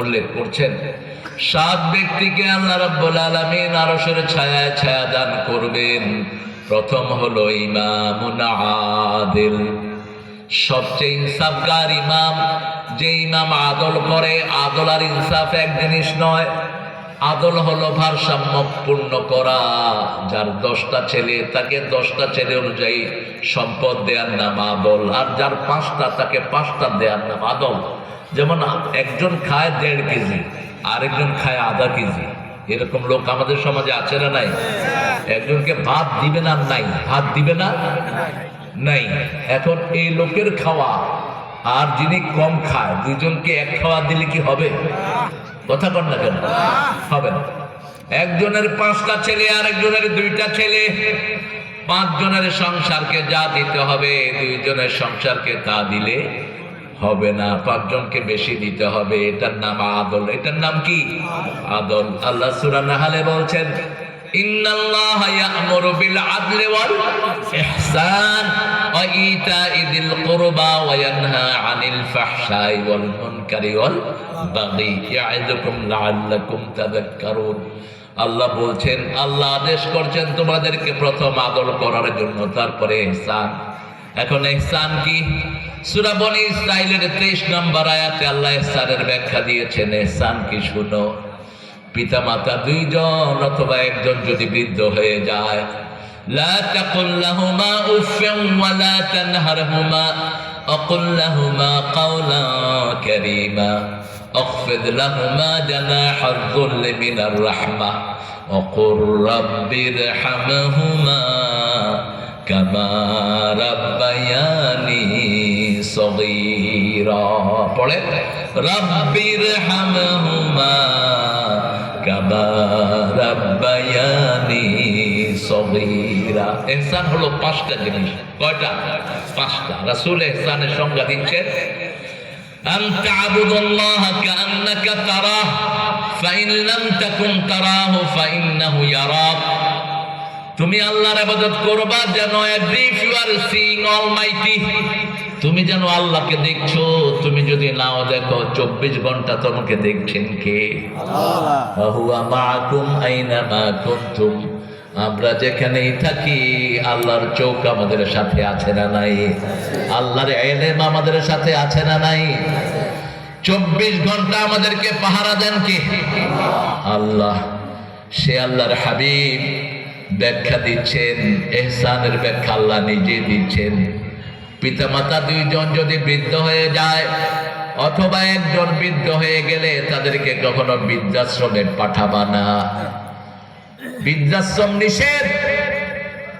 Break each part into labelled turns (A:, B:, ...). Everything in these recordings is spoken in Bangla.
A: উল্লেখ করছেন, সাত ব্যক্তিকে আল্লাহ রাব্বুল আলামিন আরশের ছায়ায় ছায়া দান করবেন। প্রথম হলো আদিল। সবচেয়ে ইনসাফগার ইমাম, যে ইমাম আদল করে, আদল আর ইনসাফ এক জিনিস নয়, আদল হলো ভারসাম্য পূর্ণ করা। যার দশটা ছেলে, তাকে দশটা ছেলে অনুযায়ী সম্পদ দেওয়ার নাম আদল, আর যার পাঁচটা, তাকে পাঁচটা দেওয়ার নাম আদল। যেমন একজন খায় দেড় কেজি, আরেকজন খায় আধা কেজি। এরকম লোক আমাদের সমাজে আছে না নাই? একজনকে ভাত দিবে না, নাই। ভাত দিবে না, নাই। এখন এই লোকের খাওয়া, আর যিনি কম খায়, দুজনকে এক খাওয়া দিলে কি হবে? কথা কর না কেন? হবে না। একজনের পাঁচটা ছেলে আর একজনের দুইটা ছেলে। পাঁচজনের সংসারকে যা দিতে হবে, দুইজনের সংসারকে তা দিলে হবে না, পাঁচজনকে বেশি দিতে হবে। এটার নাম আদল। এটার নাম কি? আদল। আল্লাহ সূরা নাহালে বলছেন আদলি আল্লাহ বলছেন, আল্লাহ আদেশ করছেন তোমাদেরকে প্রথম আদর করার জন্য, তারপরে ইহসান। এখন ইহসান কি সূরা বনি ইসরাইলের 23 নম্বর আয়াতে আল্লাহ ইহসানের ব্যাখ্যা দিয়েছেন ইহসান কি শুনো পিতামাতা দুইজন অথবা একজন যদি বৃদ্ধ হয়ে যায় لا تقل لهما اف ولا تنهرهما وقل لهما قولا كريما اخفض لهما جناح الذل من الرحمة وقل رب ارحمهما كما ربياني পড়ে। রব্বির হামহুমা কাবা রব্বায়ানি সগীরা। এহসান হলো পাঁচটা জিনিস। কয়টা? পাঁচটা। রাসূল এহসানের সংজ্ঞা দিচ্ছে আন তা'বুদাল্লাহ কাআন্নাকা তারাহ, ফাইন লাম তাকুন তারাহু ফাইন্নাহু ইয়ারাক। তুমি আল্লাহর ইবাদত করবা যেন every you are seeing almighty তুমি যেন আল্লাহকে দেখছ তুমি যদি নাও দেখো চব্বিশ ঘণ্টা তোমাকে দেখছেন কে? আমরা যেখানেই থাকি আল্লাহর চোখ আমাদের সাথে আছে না নাই? আল্লাহর এলেম আমাদের সাথে আছে না নাই? চব্বিশ ঘণ্টা আমাদেরকে পাহারা দেন কে? আল্লাহ সে আল্লাহর হাবিব ব্যাখ্যা দিচ্ছেন এহসানের ব্যাখ্যা আল্লাহ নিজে দিচ্ছেন। পিতামাতা দুইজন যদি বৃদ্ধ হয়ে যায়, অথবা একজন বৃদ্ধ হয়ে গেলে তাদেরকে কখনো বৃদ্ধাশ্রমে পাঠাবা না। বৃদ্ধাশ্রম নিষেধ।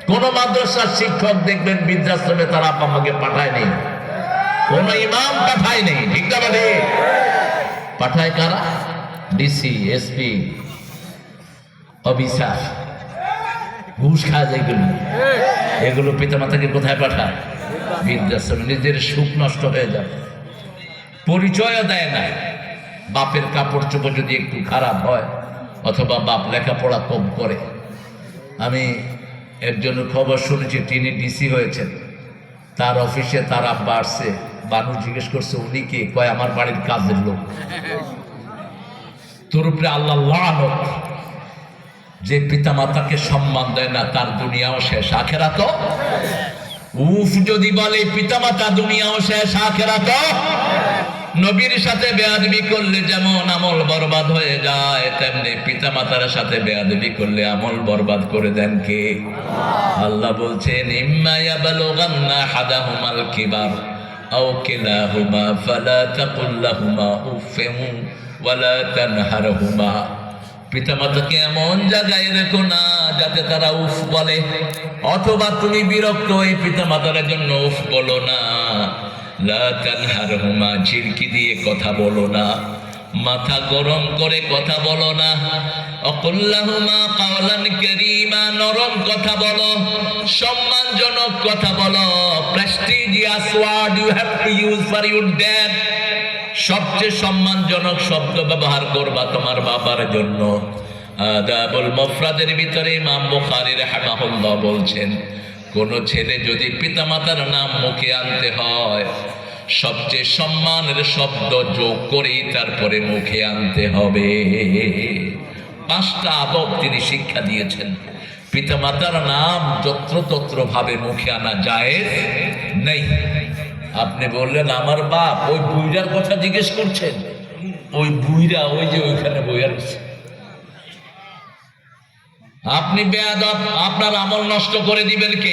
A: কোন মাদ্রাসার শিক্ষক দেখবেন বৃদ্ধাশ্রমে তারা আমাকে পাঠায়নি কোন ইমাম পাঠায়নি ঠিক না পাঠায় কারা? DC, SP, officer. ঘুষ খায় যেগুলো এগুলো। পিতামাতাকে কোথায় পাঠায়? বৃদ্ধাশ্রমে। নিজের সুখ নষ্ট হয়ে যাবে। পরিচয়ও দেয় না। বাপের কাপড় চোপড় যদি একটু খারাপ হয়, অথবা বাপ লেখাপড়া কম করে। আমি একজনের খবর শুনেছি, তিনি ডিসি হয়েছেন। তার অফিসে তার আব্বা আসছে। বানু জিজ্ঞেস করছে, উনি কে? কয়, আমার বাড়ির কাজের লোক। তোর উপরে আল্লাহ যে পিতা মাতাকে সম্মান দেয় না, তার দুনিয়াও শেষ। আখেরা তো? উফ, যদি বলে পিতা মাতা দুনিয়াও শেষ, আখেরা তো? নবীর সাথে বেয়াদবি করলে যেমন আমল বরবাদ হয়ে যায়, তেমনি পিতা মাতার সাথে বেয়াদবি করলে আমল বরবাদ করে দেন কে? আল্লাহ বলছেন, ইম্মা ইয়াবলুগান্না হাদাহুমাল কিবার, আও কিলাহুমা ফালা তাকুল লাহুমা উফিন ওয়ালা তানহারহুমা। পিতামাতাকে এমন জায়গায় রেখো না, যাতে তারা উফ বলে। অথবা তুমি বিরক্ত হয়ে পিতামাতার জন্য উফ বলো না। লা ঝিরকি দিয়ে কথা বলো না। মাথা গরম করে কথা বলো না। অকুল্লাহুমা কাওলান কারীমা, নরম কথা বলো। সম্মানজনক কথা বলো। Prestigious word you have to use for your dad সবচেয়ে সম্মানজনক শব্দ ব্যবহার করবা তোমার বাবার জন্য। আদাবুল মফরাদের ভিতরে ইমাম বুখারী রাহিমাহুল্লাহ বলছেন, কোন ছেলে যদি পিতামাতার নাম মুখে আনতে হয়, সবচেয়ে সম্মানের শব্দ যোগ করেই তারপরে মুখে আনতে হবে। পাঁচটা আদব তিনি শিক্ষা দিয়েছেন, পিতামাতার নাম যত্রতত্র ভাবে মুখে আনা যায় নেই। আপনি বললেন, আমার বাপ ওই বুইরার কথা জিজ্ঞেস করছেন? ওই বুইরা ওই যে ওইখানে বইয়া রয়েছে। আপনি বেয়াদব, আপনার আমল নষ্ট করে দিবেন কে?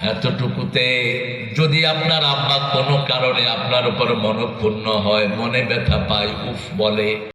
A: এতটুকুতে যদি আপনার আব্বা কোনো কারণে আপনার উপর মনক্ষুণ্ণ হয়, মনে ব্যথা পায়, উফ বলে।